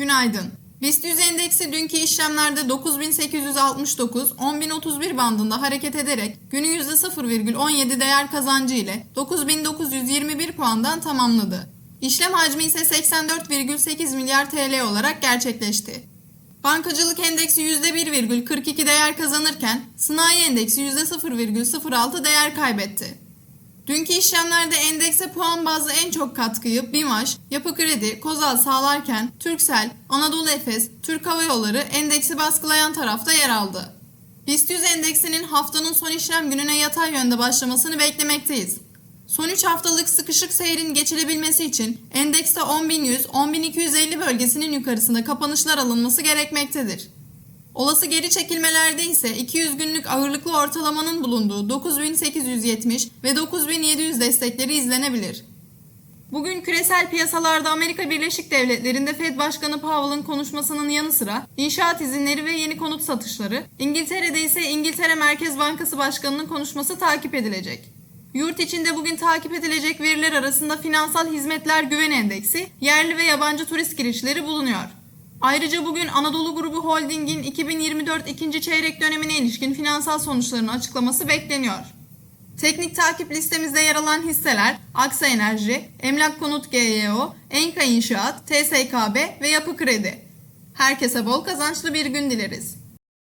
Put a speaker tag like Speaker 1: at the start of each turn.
Speaker 1: Günaydın. BIST 100 endeksi dünkü işlemlerde 9869 10031 bandında hareket ederek günü %0,17 değer kazancı ile 9921 puandan tamamladı. İşlem hacmi ise 84,8 milyar TL olarak gerçekleşti. Bankacılık endeksi %1,42 değer kazanırken sanayi endeksi %0,06 değer kaybetti. Dünkü işlemlerde endekse puan bazlı en çok katkıyı BİMAŞ, Yapı Kredi, Kozal sağlarken Türksel, Anadolu Efes, Türk Hava Yolları endeksi baskılayan tarafta yer aldı. BIST 100 endeksinin haftanın son işlem gününe yatay yönde başlamasını beklemekteyiz. Son 3 haftalık sıkışık seyrin geçilebilmesi için endekste 10.100-10.250 bölgesinin yukarısında kapanışlar alınması gerekmektedir. Olası geri çekilmelerde ise 200 günlük ağırlıklı ortalamanın bulunduğu 9870 ve 9700 destekleri izlenebilir. Bugün küresel piyasalarda Amerika Birleşik Devletleri'nde Fed Başkanı Powell'ın konuşmasının yanı sıra inşaat izinleri ve yeni konut satışları, İngiltere'de ise İngiltere Merkez Bankası Başkanı'nın konuşması takip edilecek. Yurt içinde bugün takip edilecek veriler arasında Finansal Hizmetler Güven Endeksi, yerli ve yabancı turist girişleri bulunuyor. Ayrıca bugün Anadolu Grubu Holding'in 2024 ikinci çeyrek dönemine ilişkin finansal sonuçlarını açıklaması bekleniyor. Teknik takip listemizde yer alan hisseler Aksa Enerji, Emlak Konut GYO, Enka İnşaat, TSKB ve Yapı Kredi. Herkese bol kazançlı bir gün dileriz.